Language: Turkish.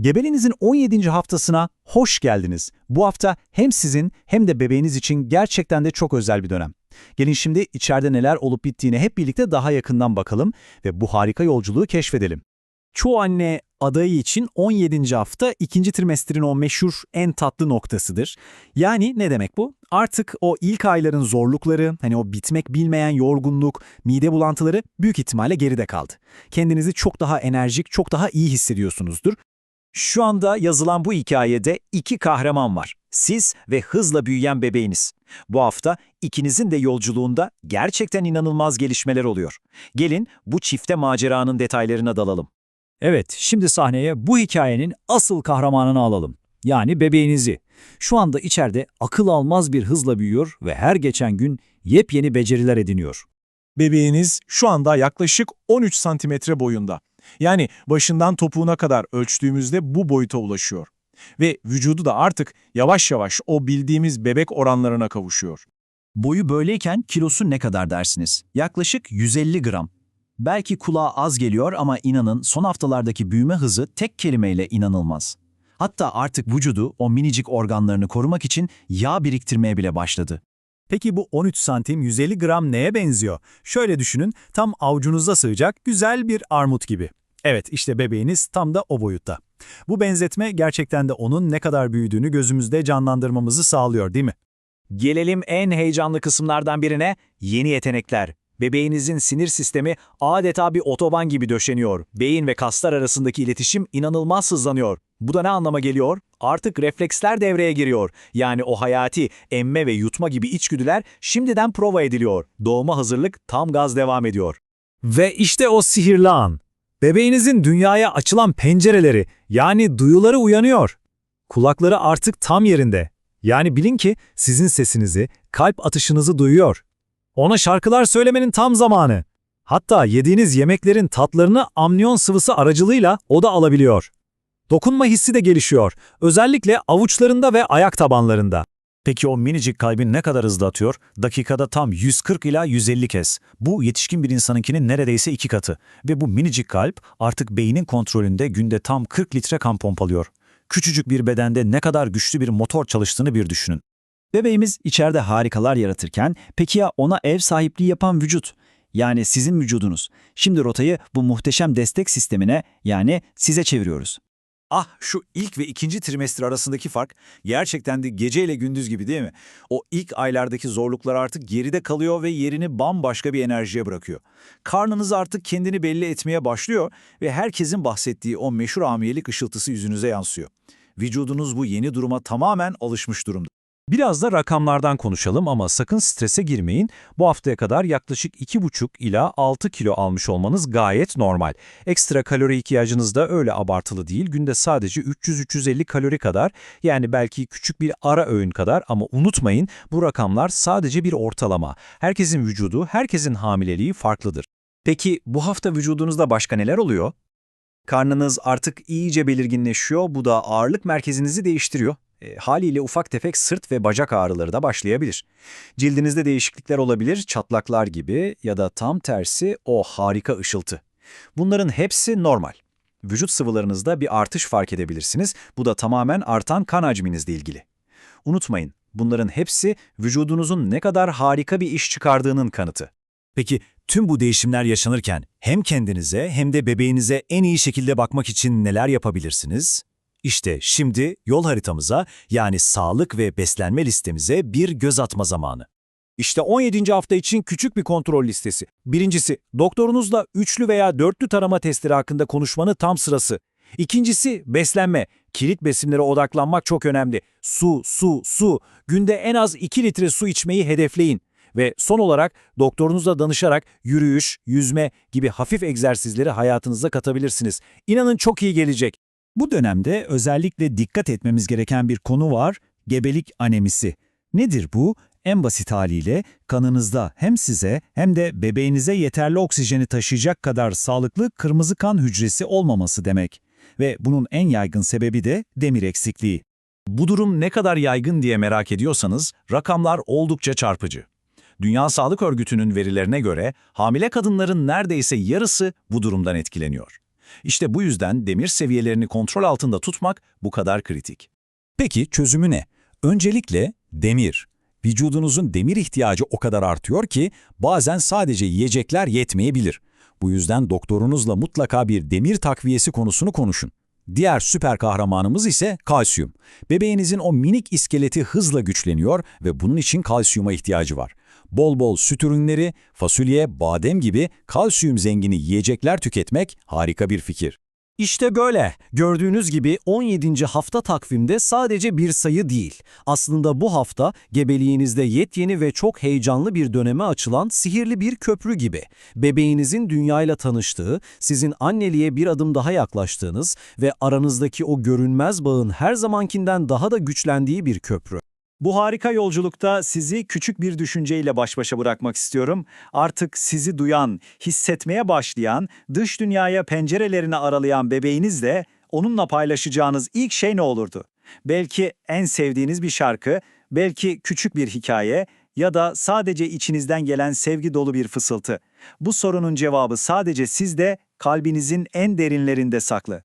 Gebeliğinizin 17. haftasına hoş geldiniz. Bu hafta hem sizin hem de bebeğiniz için gerçekten de çok özel bir dönem. Gelin şimdi içeride neler olup bittiğine hep birlikte daha yakından bakalım ve bu harika yolculuğu keşfedelim. Çoğu anne adayı için 17. hafta ikinci trimestrin o meşhur en tatlı noktasıdır. Yani ne demek bu? Artık o ilk ayların zorlukları, hani o bitmek bilmeyen yorgunluk, mide bulantıları büyük ihtimalle geride kaldı. Kendinizi çok daha enerjik, çok daha iyi hissediyorsunuzdur. Şu anda yazılan bu hikayede iki kahraman var. Siz ve hızla büyüyen bebeğiniz. Bu hafta ikinizin de yolculuğunda gerçekten inanılmaz gelişmeler oluyor. Gelin bu çifte maceranın detaylarına dalalım. Evet, şimdi sahneye bu hikayenin asıl kahramanını alalım. Yani bebeğinizi. Şu anda içeride akıl almaz bir hızla büyüyor ve her geçen gün yepyeni beceriler ediniyor. Bebeğiniz şu anda yaklaşık 13 santimetre boyunda. Yani başından topuğuna kadar ölçtüğümüzde bu boyuta ulaşıyor. Ve vücudu da artık yavaş yavaş o bildiğimiz bebek oranlarına kavuşuyor. Boyu böyleyken kilosu ne kadar dersiniz? Yaklaşık 150 gram. Belki kulağa az geliyor ama inanın son haftalardaki büyüme hızı tek kelimeyle inanılmaz. Hatta artık vücudu o minicik organlarını korumak için yağ biriktirmeye bile başladı. Peki bu 13 santim 150 gram neye benziyor? Şöyle düşünün, tam avucunuza sığacak güzel bir armut gibi. Evet, işte bebeğiniz tam da o boyutta. Bu benzetme gerçekten de onun ne kadar büyüdüğünü gözümüzde canlandırmamızı sağlıyor değil mi? Gelelim en heyecanlı kısımlardan birine, yeni yetenekler. Bebeğinizin sinir sistemi adeta bir otoban gibi döşeniyor. Beyin ve kaslar arasındaki iletişim inanılmaz hızlanıyor. Bu da ne anlama geliyor? Artık refleksler devreye giriyor. Yani o hayati, emme ve yutma gibi içgüdüler şimdiden prova ediliyor. Doğuma hazırlık tam gaz devam ediyor. Ve işte o sihirli an. Bebeğinizin dünyaya açılan pencereleri, yani duyuları uyanıyor. Kulakları artık tam yerinde. Yani bilin ki sizin sesinizi, kalp atışınızı duyuyor. Ona şarkılar söylemenin tam zamanı. Hatta yediğiniz yemeklerin tatlarını amniyon sıvısı aracılığıyla o da alabiliyor. Dokunma hissi de gelişiyor. Özellikle avuçlarında ve ayak tabanlarında. Peki o minicik kalbin ne kadar hızlı atıyor? Dakikada tam 140 ila 150 kez. Bu yetişkin bir insanınkinin neredeyse iki katı. Ve bu minicik kalp artık beynin kontrolünde günde tam 40 litre kan pompalıyor. Küçücük bir bedende ne kadar güçlü bir motor çalıştığını bir düşünün. Bebeğimiz içeride harikalar yaratırken peki ya ona ev sahipliği yapan vücut? Yani sizin vücudunuz. Şimdi rotayı bu muhteşem destek sistemine yani size çeviriyoruz. Ah şu ilk ve ikinci trimester arasındaki fark gerçekten de gece ile gündüz gibi değil mi? O ilk aylardaki zorluklar artık geride kalıyor ve yerini bambaşka bir enerjiye bırakıyor. Karnınız artık kendini belli etmeye başlıyor ve herkesin bahsettiği o meşhur hamilelik ışıltısı yüzünüze yansıyor. Vücudunuz bu yeni duruma tamamen alışmış durumda. Biraz da rakamlardan konuşalım ama sakın strese girmeyin. Bu haftaya kadar yaklaşık 2,5 ila 6 kilo almış olmanız gayet normal. Ekstra kalori ihtiyacınız da öyle abartılı değil. Günde sadece 300-350 kalori kadar yani belki küçük bir ara öğün kadar ama unutmayın bu rakamlar sadece bir ortalama. Herkesin vücudu, herkesin hamileliği farklıdır. Peki bu hafta vücudunuzda başka neler oluyor? Karnınız artık iyice belirginleşiyor, bu da ağırlık merkezinizi değiştiriyor. E, haliyle ufak tefek sırt ve bacak ağrıları da başlayabilir. Cildinizde değişiklikler olabilir, çatlaklar gibi ya da tam tersi o harika ışıltı. Bunların hepsi normal. Vücut sıvılarınızda bir artış fark edebilirsiniz. Bu da tamamen artan kan hacminizle ilgili. Unutmayın, bunların hepsi vücudunuzun ne kadar harika bir iş çıkardığının kanıtı. Peki tüm bu değişimler yaşanırken hem kendinize hem de bebeğinize en iyi şekilde bakmak için neler yapabilirsiniz? İşte şimdi yol haritamıza yani sağlık ve beslenme listemize bir göz atma zamanı. İşte 17. hafta için küçük bir kontrol listesi. Birincisi, doktorunuzla üçlü veya dörtlü tarama testleri hakkında konuşmanın tam sırası. İkincisi, beslenme. Kilit besinlere odaklanmak çok önemli. Su, su, su. Günde en az 2 litre su içmeyi hedefleyin. Ve son olarak doktorunuzla danışarak yürüyüş, yüzme gibi hafif egzersizleri hayatınıza katabilirsiniz. İnanın çok iyi gelecek. Bu dönemde özellikle dikkat etmemiz gereken bir konu var, gebelik anemisi. Nedir bu? En basit haliyle kanınızda hem size hem de bebeğinize yeterli oksijeni taşıyacak kadar sağlıklı kırmızı kan hücresi olmaması demek. Ve bunun en yaygın sebebi de demir eksikliği. Bu durum ne kadar yaygın diye merak ediyorsanız rakamlar oldukça çarpıcı. Dünya Sağlık Örgütü'nün verilerine göre hamile kadınların neredeyse yarısı bu durumdan etkileniyor. İşte bu yüzden demir seviyelerini kontrol altında tutmak bu kadar kritik. Peki çözümü ne? Öncelikle demir. Vücudunuzun demir ihtiyacı o kadar artıyor ki bazen sadece yiyecekler yetmeyebilir. Bu yüzden doktorunuzla mutlaka bir demir takviyesi konusunu konuşun. Diğer süper kahramanımız ise kalsiyum. Bebeğinizin o minik iskeleti hızla güçleniyor ve bunun için kalsiyuma ihtiyacı var. Bol bol süt ürünleri, fasulye, badem gibi kalsiyum zengini yiyecekler tüketmek harika bir fikir. İşte böyle. Gördüğünüz gibi 17. hafta takvimde sadece bir sayı değil. Aslında bu hafta gebeliğinizde yepyeni ve çok heyecanlı bir döneme açılan sihirli bir köprü gibi. Bebeğinizin dünyayla tanıştığı, sizin anneliğe bir adım daha yaklaştığınız ve aranızdaki o görünmez bağın her zamankinden daha da güçlendiği bir köprü. Bu harika yolculukta sizi küçük bir düşünceyle baş başa bırakmak istiyorum. Artık sizi duyan, hissetmeye başlayan, dış dünyaya pencerelerini aralayan bebeğinizle onunla paylaşacağınız ilk şey ne olurdu? Belki en sevdiğiniz bir şarkı, belki küçük bir hikaye ya da sadece içinizden gelen sevgi dolu bir fısıltı. Bu sorunun cevabı sadece sizde, kalbinizin en derinlerinde saklı.